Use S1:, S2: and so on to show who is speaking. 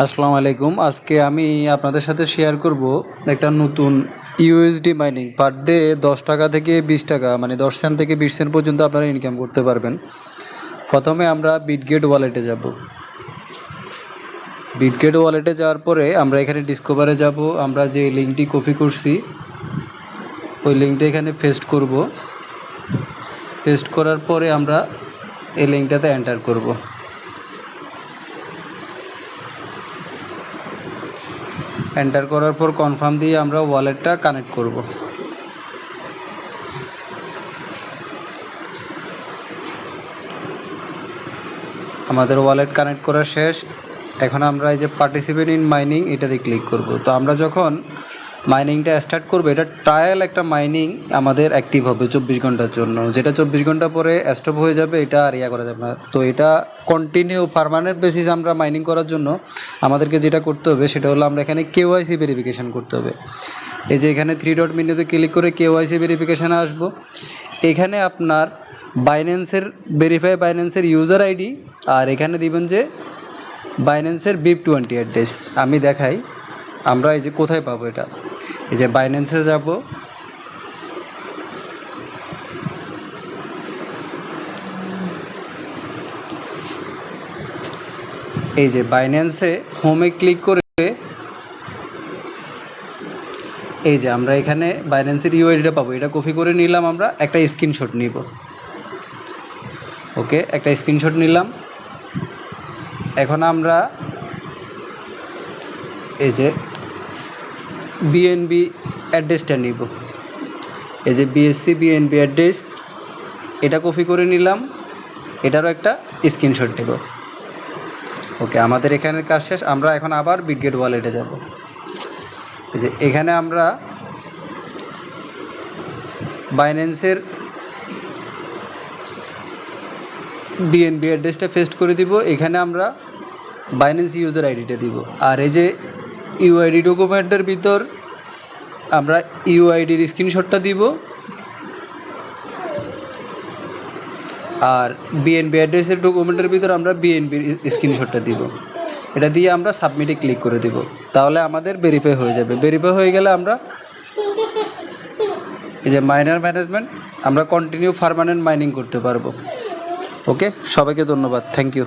S1: আসসালামু আলাইকুম। আজকে আমি আপনাদের সাথে শেয়ার করব একটা নতুন ইউএসডি মাইনিং পার ডে দশ টাকা থেকে বিশ টাকা মানে দশ সেন্ট থেকে বিশ সেন্ট পর্যন্ত আপনারা ইনকাম করতে পারবেন। প্রথমে আমরা বিটগেট ওয়ালেটে যাব। বিটগেট ওয়ালেটে যাওয়ার পরে আমরা এখানে ডিসকভারে যাব। আমরা যে লিঙ্কটি কপি করছি, ওই লিঙ্কটা এখানে পেস্ট করব। পেস্ট করার পরে আমরা এই লিঙ্কটাতে এন্টার করব। এন্টার করার পর কনফার্ম দিয়ে আমরা ওয়ালেটটা কানেক্ট করব। আমাদের ওয়ালেট কানেক্ট করা শেষ। এখন আমরা এই যে পার্টিসিপেট ইন মাইনিং এটাতে ক্লিক করব। তো আমরা যখন মাইনিংটা স্টার্ট করবে, এটা ট্রায়াল একটা মাইনিং আমাদের অ্যাক্টিভ হবে চব্বিশ ঘণ্টার জন্য। যেটা চব্বিশ ঘণ্টা পরে স্টপ হয়ে যাবে, এটা আর ইয়া করা যাবে না। তো এটা কন্টিনিউ পারমানেন্ট বেসিস আমরা মাইনিং করার জন্য আমাদেরকে যেটা করতে হবে, সেটা হলো আমরা এখানে কেওয়াইসি ভেরিফিকেশান করতে হবে। এই যে এখানে থ্রি ডট মেনুতে ক্লিক করে কেওয়াইসি ভেরিফিকেশানে আসব। এখানে আপনার বাইন্যান্সের ভেরিফাই বাইন্যান্সের ইউজার আইডি আর এখানে দিবেন যে বাইন্যান্সের বিপ টোয়েন্টি অ্যাড্রেস আমি দেখাই, আমরা এই যে কোথায় পাবো এটা? এই যে বাইন্যান্সে যাব। এই যে বাইন্যান্সে হোমে ক্লিক করে এই যে আমরা এখানে বাইন্যান্সের ইউআইডিটা পাবো। এটা কপি করে নিলাম আমরা, একটা স্ক্রিনশট নিব। ওকে একটা স্ক্রিনশট নিলাম। এখন আমরা এই যে বিএনবি অ্যাড্রেসটা নিব। এই যে বিএসসি বিএনবি অ্যাড্রেস এটা কপি করে নিলাম। এটারও একটা স্ক্রিনশট নেব ওকে আমাদের এখানের কাজ শেষ। আমরা এখন আবার বিটগেট ওয়ালেটে যাব। এই যে এখানে আমরা বাইন্যান্সের বিএনবি অ্যাড্রেসটা পেস্ট করে দিব। এখানে আমরা বাইন্যান্স ইউজার আইডিটা দিব। আর এই যে ইউআইডি ডকুমেন্টের ভিতর আমরা ইউআইডির স্ক্রিনশটটা দিব। আর বিএনবি অ্যাড্রেসের ডকুমেন্টের ভিতর আমরা বিএনবির স্ক্রিনশটটা দিব। এটা দিয়ে আমরা সাবমিটে ক্লিক করে দিব। তাহলে আমাদের ভেরিফাই হয়ে যাবে। ভেরিফাই হয়ে গেলে আমরা এই যে মাইনার ম্যানেজমেন্ট আমরা কন্টিনিউ পারমানেন্ট মাইনিং করতে পারব। ওকে সবাইকে ধন্যবাদ। Thank you